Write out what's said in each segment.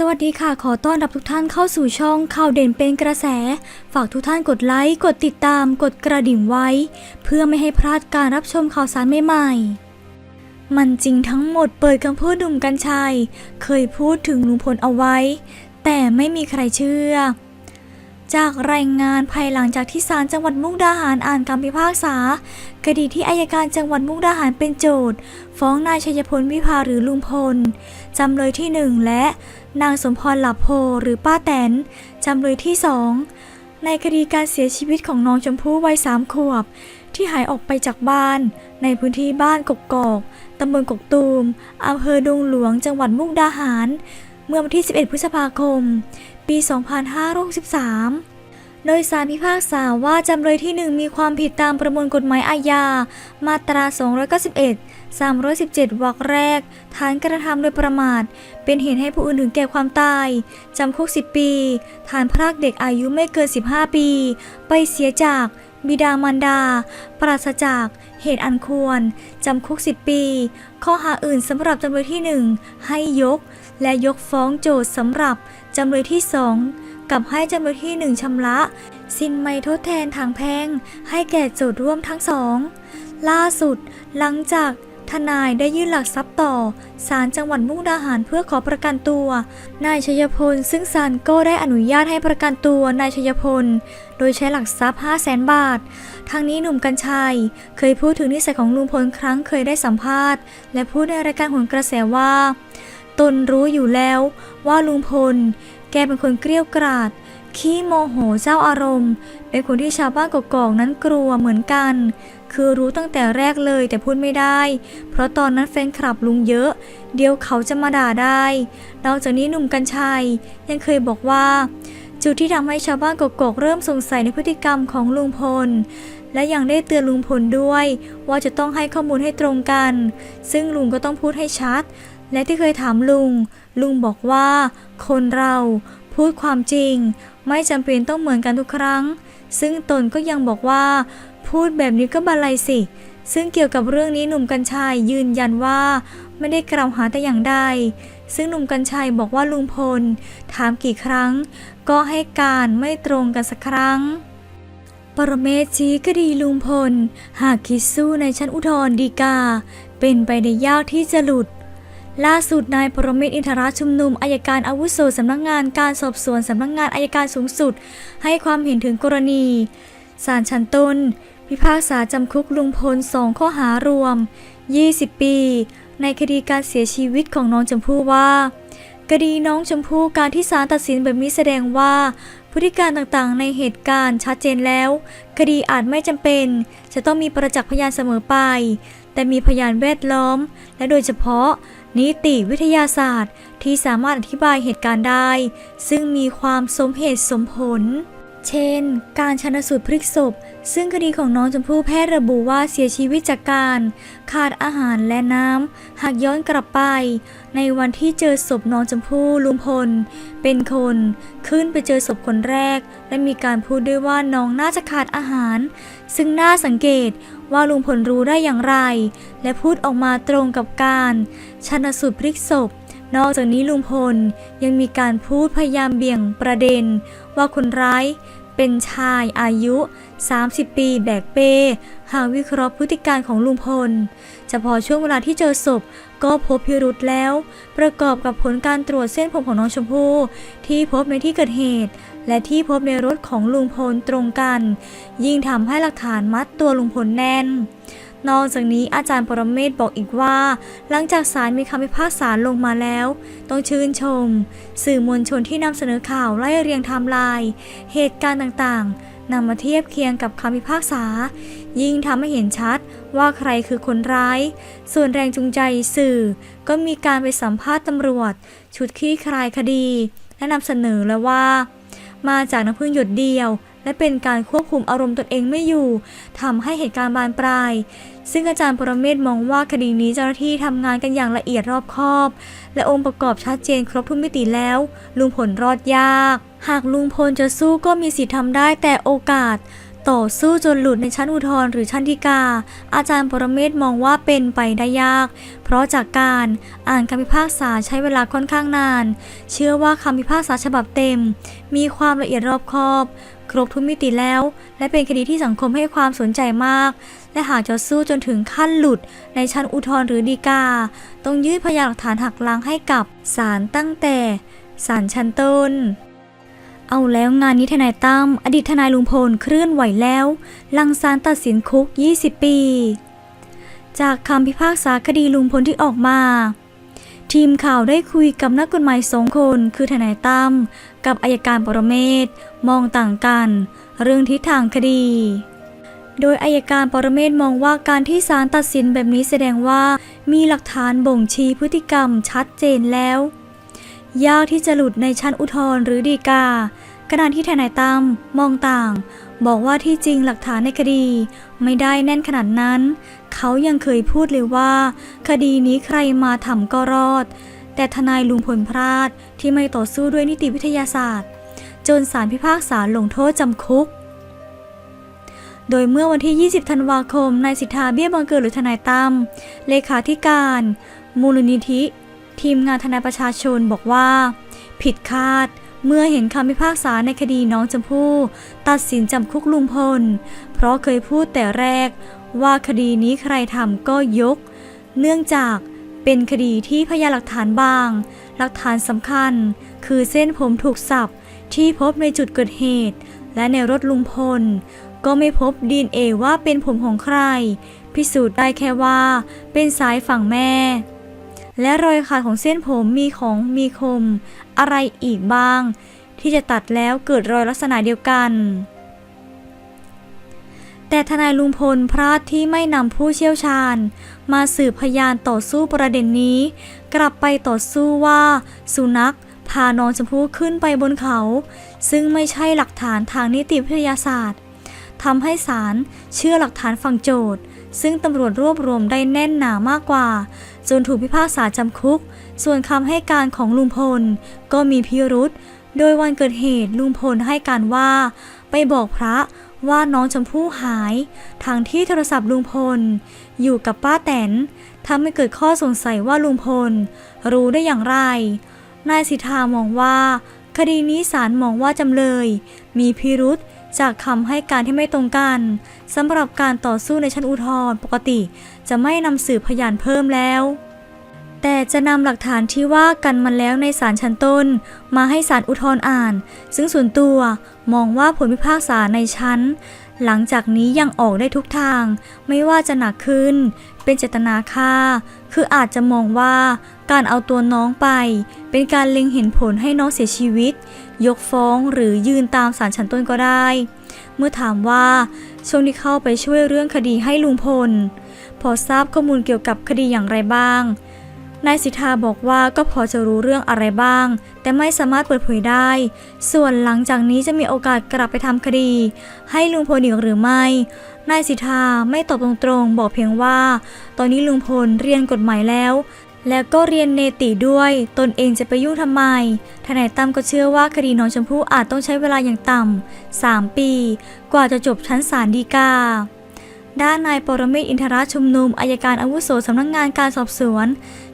สวัสดีค่ะ ขอต้อนรับทุกท่านเข้าสู่ช่องข่าวเด่นเป็นกระแส ฝากทุกท่านกดไลค์ กดติดตาม กดกระดิ่งไว้ เพื่อไม่ให้พลาดการรับชมข่าวสารใหม่ๆ มันจริงทั้งหมดเปิดคำพูดหนุ่มกัญชัย เคยพูดถึงลุงพลเอาไว้ แต่ไม่มีใครเชื่อ จากรายงานภายหลังจากที่ศาลจังหวัดมุกดาหารอ่านคำพิพากษา คดีที่อายการจังหวัดมุกดาหารเป็นโจทย์ ฟ้องนายชัยพลวิภาหรือลุงพล จำเลยที่หนึ่งและ นางสมพรหลับโพหรือป้าแตน จำเลยที่สองในคดีการเสียชีวิตของน้องชมพู่วัยสามขวบ ที่หายออกไปจากบ้าน ในพื้นที่บ้านกกกอก ตำบลกกตูมอำเภอดงหลวงจังหวัดมุกดาหาร เมื่อวันที่ 11 พฤษภาคม ปี 2563 โดยสารพิพากษาว่าจำเลยที่ 1 มีความผิดตามประมวลกฎหมายอาญา มาตรา 291 317 วรรคแรก ฐานกระทำโดยประมาท เป็นเหตุให้ผู้อื่นถึงแก่ความตาย จำคุก 10 ปี ฐานพรากเด็กอายุไม่เกิน 15 ปี ไปเสียจากบิดามารดา ปราศจากเหตุอันควร จำคุก 10 ปี ข้อหาอื่นสำหรับจำเลยที่ 1 ให้ยก และยกฟ้องโจทย์สำหรับ จำเลยที่2กับให้จำเลยที่1ชำระ สินไหมทดแทนทางแพ่งให้แก่โจทย์ร่วมทั้งสอง ล่าสุด หลังจากทนายได้ยื่นหลักทรัพย์ต่อศาลจังหวัดมุกดาหารเพื่อขอประกันตัว นายชยพล ซึ่งศาลก็ได้อนุญาตให้ประกันตัวนายชยพล โดยใช้หลักทรัพย์ 5 0 0แสนบาท ทางนี้หนุ่มกัญชัย เคยพูดถึงนิสัยของลุงพลครั้งเคยได้สัมภาษณ์ และพูดในรายการโหนกระแสว่า ตนรู้อยู่แล้วว่าลุงพล แกเป็นคนเกรี้ยวกราด ขี้โมโหเจ้าอารมณ์ เป็นคนที่ชาวบ้านกกอกนั้นกลัวเหมือนกัน คือรู้ตั้งแต่แรกเลยแต่พูดไม่ได้ เพราะตอนนั้นแฟนคลับลุงเยอะ เดี๋ยวเขาจะมาด่าได้นอกจากนี้หนุ่มกัญชัยยังเคยบอกว่า จุดที่ทำให้ชาวบ้านกกอกเริ่มสงสัยในพฤติกรรมของลุงพลและยังได้เตือนลุงพลด้วย ว่าจะต้องให้ข้อมูลให้ตรงกัน ซึ่งลุงก็ต้องพูดให้ชัด และที่เคยถามลุง ลุงบอกว่า คนเราพูดความจริง ไม่จำเป็นต้องเหมือนกันทุกครั้ง ซึ่งตนก็ยังบอกว่า พูดแบบนี้ก็บันไลสิ ซึ่งเกี่ยวกับเรื่องนี้หนุ่มกัญชัยยืนยันว่า ไม่ได้กล่าวหาแต่อย่างใดซึ่งหนุ่มกัญชัยบอกว่าลุงพล ถามกี่ครั้ง ก็ให้การไม่ตรงกันสักครั้ง ปรเมศชี้คดีลุงพล หากคิดสู้ในชั้นอุทธรณ์ฎีกา เป็นไปได้ยากที่จะหลุด ล่าสุดนายปรเมศวร์อินทรชุมนุมอายการอาวุโสสำนักงานการสอบสวนสำนักงานอายการสูงสุด ให้ความเห็นถึงกรณีศาลชั้นต้น พิพากษาจำคุกลุงพลสองข้อหารวม 20 ปี ในคดีการเสียชีวิตของน้องชมพู่ว่าคดีน้องชมพู่การที่ศาลตัดสินแบบนี้แสดงว่าพฤติการต่างๆ ในเหตุการณ์ชัดเจนแล้ว คดีอาจไม่จำเป็น จะต้องมีประจักษ์พยานเสมอไป แต่มีพยานแวดล้อม และโดยเฉพาะ นิติวิทยาศาสตร์ที่สามารถอธิบายเหตุการณ์ได้ ซึ่งมีความสมเหตุสมผล เช่น การชันสูตรพลิกศพ ซึ่งคดีของน้องชมพู่แพทย์ระบุว่าเสียชีวิตจากการ ขาดอาหารและน้ำ หากย้อนกลับไป ในวันที่เจอศพน้องชมพู่ลุงพล เป็นคนขึ้นไปเจอศพคนแรก และมีการพูดด้วยว่าน้องน่าจะขาดอาหาร ซึ่งน่าสังเกต ว่าลุงพลรู้ได้อย่างไร และพูดออกมาตรงกับการชันสูตรพลิกศพ นอกจากนี้ลุงพลยังมีการพูดพยายามเบี่ยงประเด็น ว่าคนร้ายเป็นชายอายุ 30 ปีแบกเป้หากวิเคราะห์พฤติการของลุงพลเฉพาะช่วงเวลาที่เจอศพก็พบพิรุธแล้ว ประกอบกับผลการตรวจเส้นผมของน้องชมพู่ที่พบในที่เกิดเหตุ และที่พบในรถของลุงพลตรงกัน ยิ่งทำให้หลักฐานมัดตัวลุงพลแน่น นอกจากนี้อาจารย์ปรเมศบอกอีกว่า หลังจากศาลมีคำพิพากษาลงมาแล้ว ต้องชื่นชม สื่อมวลชนที่นำเสนอข่าวไล่เรียงไทม์ไลน์เหตุการณ์ต่างๆนำมาเทียบเคียงกับคำพิพากษา ยิ่งทำให้เห็นชัดว่าใครคือคนร้าย ส่วนแรงจูงใจสื่อ ก็มีการไปสัมภาษณ์ตำรวจ ชุดคลี่คลายคดี และนำเสนอแล้วว่า มาจากน้ำพึ่งหยดเดียว และเป็นการควบคุมอารมณ์ตนเองไม่อยู่ทำให้เหตุการณ์บานปลาย ซึ่งอาจารย์ปรเมศมองว่าคดีนี้เจ้าหน้าที่ทำงานกันอย่างละเอียดรอบคอบ และองค์ประกอบชัดเจนครบทุกมิติแล้ว ลุงผลรอดยาก หากลุงพลจะสู้ก็มีสิทธิ์ทำได้แต่โอกาส ต่อสู้จนหลุดในชั้นอุทธรณ์หรือชั้นฎีกา อาจารย์ปรเมศมองว่าเป็นไปได้ยาก เพราะจากการอ่านคำพิพากษาใช้เวลาค่อนข้างนาน เชื่อว่าคำพิพากษาฉบับเต็ม มีความละเอียดรอบคอบ ครบทุกมิติแล้ว และเป็นคดีที่สังคมให้ความสนใจมาก และหากจะสู้จนถึงขั้นหลุดในชั้นอุทธรณ์หรือฎีกา ต้องยื่นพยานหลักฐานหักล้างให้กับศาลตั้งแต่ศาลชั้นต้น เอาแล้วงานนี้ทนายตั้มอดีตทนายลุงพลเคลื่อนไหวแล้ว ลังซานตัดสินคุก 20 ปี จากคำพิพากษาคดีลุงพลที่ออกมา ทีมข่าวได้คุยกับนักกฎหมายสองคน คือทนายตั้มกับอายการปรเมศมองต่างกัน เรื่องทิศทางคดี โดยอายการปรเมศมองว่าการที่ศาลตัดสินแบบนี้แสดงว่ามีหลักฐานบ่งชี้พฤติกรรมชัดเจนแล้ว ยากที่จะหลุดในชั้นอุทธรณ์หรือฎีกาขณะที่ทนายตั้มมองต่าง บอกว่าที่จริงหลักฐานในคดี ไม่ได้แน่นขนาดนั้น เขายังเคยพูดเลยว่า คดีนี้ใครมาทำก็รอด แต่ทนายลุงพลพลาดที่ไม่ต่อสู้ด้วยนิติวิทยาศาสตร์ จนศาลพิพากษาลงโทษจำคุก โดยเมื่อวันที่ 20 ธันวาคมนายสิทธาเบี้ยบังเกิดหรือทนายตั้มเลขาธิการ มูลนิธิ ทีมงานทนายประชาชนบอกว่า ผิดคาดเมื่อเห็นคำพิพากษาในคดีน้องชมพู่ ตัดสินจำคุกลุงพล เพราะเคยพูดแต่แรก ว่าคดีนี้ใครทำก็ยก เนื่องจากเป็นคดีที่พยานหลักฐานบาง หลักฐานสำคัญ คือเส้นผมถูกสับที่พบในจุดเกิดเหตุ และในรถลุงพล ก็ไม่พบดีเอว่าเป็นผมของใคร พิสูจน์ได้แค่ว่า เป็นสายฝั่งแม่ และรอยขาดของเส้นผมมีของมีคม อะไรอีกบ้าง ที่จะตัดแล้วเกิดรอยลักษณะเดียวกัน แต่ทนายลุงพลพลาดที่ไม่นำผู้เชี่ยวชาญ มาสืบพยานต่อสู้ประเด็นนี้ กลับไปต่อสู้ว่า สุนัขพาน้องชมพู่ขึ้นไปบนเขา ซึ่งไม่ใช่หลักฐานทางนิติวิทยาศาสตร์ทำให้ศาลเชื่อหลักฐานฝั่งโจทย์ ซึ่งตำรวจรวบรวมได้แน่นหนามากกว่า จนถูกพิพากษาจำคุก ส่วนคำให้การของลุงพล ก็มีพิรุษโดยวันเกิดเหตุลุงพลให้การว่า ไปบอกพระว่าน้องชมพู่หาย ทางที่โทรศัพท์ลุงพล อยู่กับป้าแตนทำให้เกิดข้อสงสัยว่าลุงพล รู้ได้อย่างไร นายสิทธามองว่า คดีนี้ศาลมองว่าจำเลย มีพิรุษ จากคำให้การที่ไม่ตรงกันสำหรับการต่อสู้ในชั้นอุทธรณ์ปกติ จะไม่นำสืบพยานเพิ่มแล้ว แต่จะนำหลักฐานที่ว่ากันมาแล้วในศาลชั้นต้น มาให้ศาลอุทธรณ์อ่าน ซึ่งส่วนตัวมองว่าผลพิพากษาในชั้น หลังจากนี้ยังออกได้ทุกทาง ไม่ว่าจะหนักขึ้น เป็นเจตนาฆ่า คืออาจจะมองว่าการเอาตัวน้องไป เป็นการเล็งเห็นผลให้น้องเสียชีวิต ยกฟ้องหรือยืนตามศาลชั้นต้นก็ได้ เมื่อถามว่าช่วงที่เข้าไปช่วยเรื่องคดีให้ลุงพล พอทราบข้อมูลเกี่ยวกับคดีอย่างไรบ้าง นายสิทธาบอกว่าก็พอจะรู้เรื่องอะไรบ้าง แต่ไม่สามารถเปิดเผยได้ ส่วนหลังจากนี้จะมีโอกาสกลับไปทำคดี ให้ลุงพลอีกหรือไม่ นายสิทธาไม่ตอบตรงๆ บอกเพียงว่า ตอนนี้ลุงพลเรียนกฎหมายแล้ว แล้วก็เรียนเนติด้วย ตนเองจะไปยุ่งทำไม ทนายตั้มก็เชื่อว่าคดีน้องชมพู่อาจต้องใช้เวลาอย่างต่ำ3ปี กว่าจะจบชั้นศาลฎีกา ด้านนายปรเมศวร์อินทรชุมนุมอายการอาวุโสสำนักงานการสอบสวน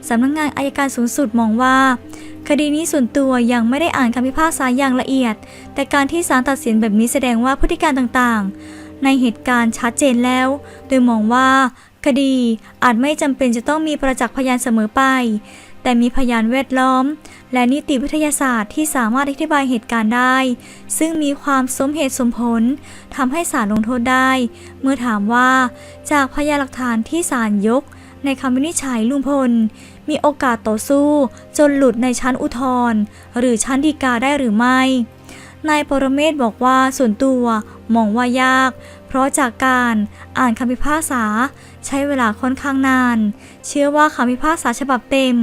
สำนักงานอายการสูงสุดมองว่า คดีนี้ส่วนตัวยังไม่ได้อ่านคำพิพากษาอย่างละเอียด แต่การที่ศาลตัดสินแบบนี้แสดงว่าพฤติการต่างๆ ในเหตุการณ์ชัดเจนแล้ว โดยมองว่า คดีอาจไม่จำเป็นจะต้องมีประจักษ์พยานเสมอไป แต่มีพยานแวดล้อม และนิติวิทยาศาสตร์ที่สามารถอธิบายเหตุการณ์ได้ ซึ่งมีความสมเหตุสมผลทำให้ศาลลงโทษได้ เมื่อถามว่า จากพยานหลักฐานที่ศาลยก ในคำวินิจฉัยลุงพล มีโอกาสต่อสู้ จนหลุดในชั้นอุทธรณ์หรือชั้นฎีกาได้หรือไม่ นายปรเมศบอกว่าส่วนตัวมองว่ายาก เพราะจากการอ่านคำพิพากษา ใช้เวลาค่อนข้างนาน เชื่อว่าคำพิพากษาฉบับเต็ม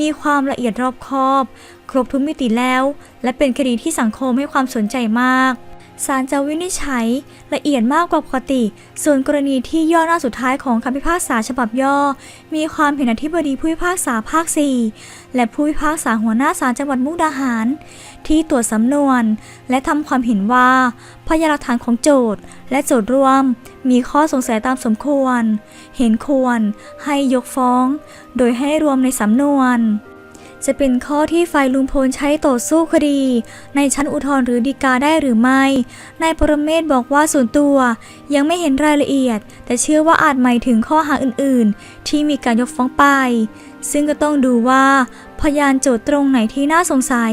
มีความละเอียดรอบคอบ ครบทุกมิติแล้ว และเป็นคดีที่สังคมให้ความสนใจมาก ศาลจะวินิจฉัยละเอียดมากกว่าปกติ ส่วนกรณีที่ย่อหน้าสุดท้ายของคำพิพากษาฉบับย่อ มีความเห็นอธิบดีผู้พิพากษาภาค 4 และผู้พิพากษาหัวหน้าศาลจังหวัดมุกดาหาร ที่ตรวจสำนวน และทำความเห็นว่า พยานหลักฐานของโจทย์ และโจทย์ร่วม มีข้อสงสัยตามสมควร เห็นควร ให้ยกฟ้อง โดยให้รวมในสำนวน จะเป็นข้อที่ฝ่ายลุงพลใช้ต่อสู้คดี ในชั้นอุทธรณ์หรือฎีกาได้หรือไม่ นายปรเมศบอกว่าส่วนตัวยังไม่เห็นรายละเอียด แต่เชื่อว่าอาจหมายถึงข้อหาอื่นๆ ที่มีการยกฟ้องไป ซึ่งก็ต้องดูว่า พยานโจทย์ตรงไหนที่น่าสงสัย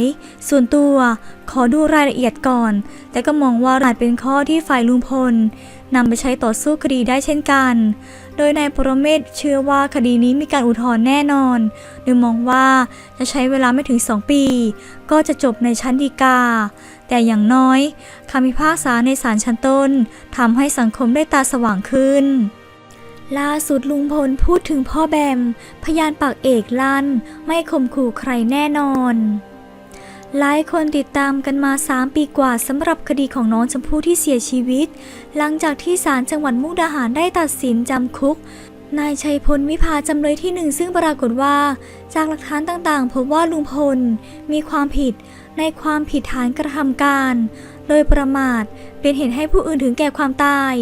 ส่วนตัวขอดูรายละเอียดก่อน แต่ก็มองว่าอาจเป็นข้อที่ฝ่ายลุงพลนำไปใช้ต่อสู้คดีได้เช่นกัน โดยนายปรเมศเชื่อว่าคดีนี้มีการอุทธรณ์แน่นอน โดยมองว่าจะใช้เวลาไม่ถึง 2 ปี ก็จะจบในชั้นฎีกา แต่อย่างน้อยคำพิพากษาในศาลชั้นต้นทำให้สังคมได้ตาสว่างขึ้นล่าสุดลุงพลพูดถึงพ่อแบม พยานปากเอกลั่น ไม่ข่มขู่ใครแน่นอน หลายคนติดตามกันมา 3 ปีกว่าสำหรับคดีของน้องชมพู่ที่เสียชีวิต หลังจากที่ศาลจังหวัดมุกดาหารได้ตัดสินจำคุก นายชัยพลวิภาจำเลยที่หนึ่งซึ่งปรากฏว่า จากหลักฐานต่างๆ พบว่าลุงพล มีความผิดในความผิดฐานกระทำการ โดยประมาทเป็นเหตุให้ผู้อื่นถึงแก่ความตาย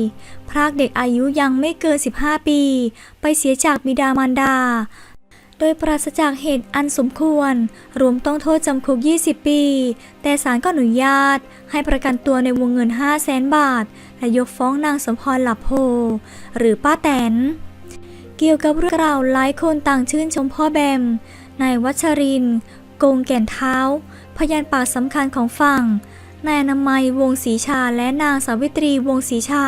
พรากเด็กอายุยังไม่เกิน 15 ปี ไปเสียจากบิดามารดา ดยปราศจากเหตุอันสมควร รวมต้องโทษจำคุก 20 ปี แต่ศาลก็อนุญาต ให้ประกันตัวในวงเงิน 5 0 0แสนบาท และยกฟ้องนางสมพรหลับโพ หรือป้าแตน เกี่ยวกับเรื่องราวหลายคนต่างชื่นชมพ่อแบม นายวัชริน โกงแก่นเท้า พยานปากสำคัญของฝั่งนายนามัยวงศรีชาและนางสาวิตรีวงศรีชา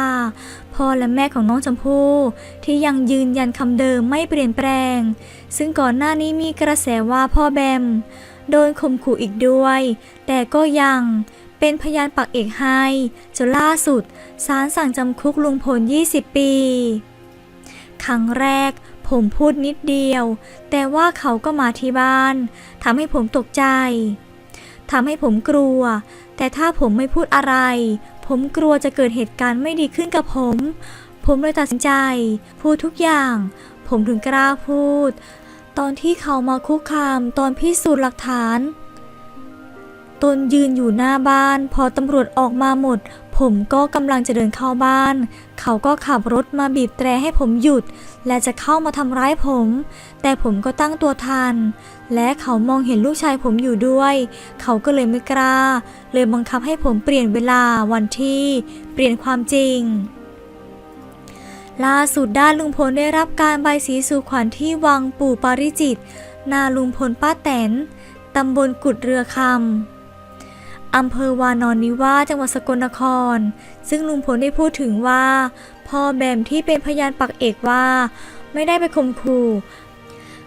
พ่อและแม่ของน้องชมพู่ที่ยังยืนยันคำเดิมไม่เปลี่ยนแปลง ซึ่งก่อนหน้านี้มีกระแสว่าพ่อแบม โดนข่มขู่อีกด้วย แต่ก็ยังเป็นพยานปากเอกให้จนล่าสุดศาลสั่งจำคุกลุงพล 20 ปี ครั้งแรกผมพูดนิดเดียว แต่ว่าเขาก็มาที่บ้านทำให้ผมตกใจทำให้ผมกลัว แต่ถ้าผมไม่พูดอะไร ผมกลัวจะเกิดเหตุการณ์ไม่ดีขึ้นกับผม ผมเลยตัดสินใจ พูดทุกอย่าง ผมถึงกล้าพูด ตอนที่เขามาคุกคามตอนพิสูจน์หลักฐาน ตนยืนอยู่หน้าบ้าน พอตำรวจออกมาหมด ผมก็กำลังจะเดินเข้าบ้าน เขาก็ขับรถมาบีบแตรให้ผมหยุด และจะเข้ามาทำร้ายผม แต่ผมก็ตั้งตัวทัน และเขามองเห็นลูกชายผมอยู่ด้วย เขาก็เลยไม่กล้า เลยบังคับให้ผมเปลี่ยนเวลาวันที่ เปลี่ยนความจริงล่าสุดด้านลุงพลได้รับการใบสีสู่ขวัญที่วังปู่ปาริจิต นาลุงพลป้าแตน ตำบลกุดเรือคำ อำเภอวานอนนิวาจังหวัดสกลนคร ซึ่งลุงพลได้พูดถึงว่า พ่อแบมที่เป็นพยานปักเอกว่า ไม่ได้ไปข่มขู่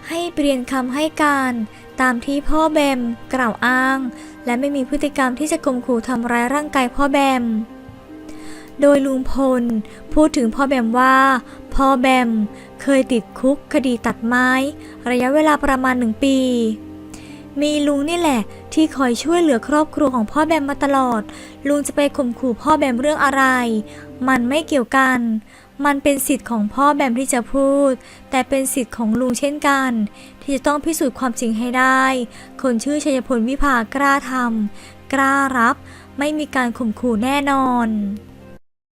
ให้เปลี่ยนคำให้การตามที่พ่อแบมกล่าวอ้าง และไม่มีพฤติกรรมที่จะข่มขู่ทำร้ายร่างกายพ่อแบม โดยลุงพล พูดถึงพ่อแบมว่า พ่อแบมเคยติดคุกคดีตัดไม้ ระยะเวลาประมาณหนึ่งปี มีลุงนี่แหละ ที่คอยช่วยเหลือครอบครัวของพ่อแบมมาตลอด ลุงจะไปข่มขู่พ่อแบมเรื่องอะไร มันไม่เกี่ยวกัน มันเป็นสิทธิ์ของพ่อแบมที่จะพูด แต่เป็นสิทธิ์ของลุงเช่นกัน ที่จะต้องพิสูจน์ความจริงให้ได้ คนชื่อชัยพลวิภากล้าทำกล้ารับ ไม่มีการข่มขู่แน่นอน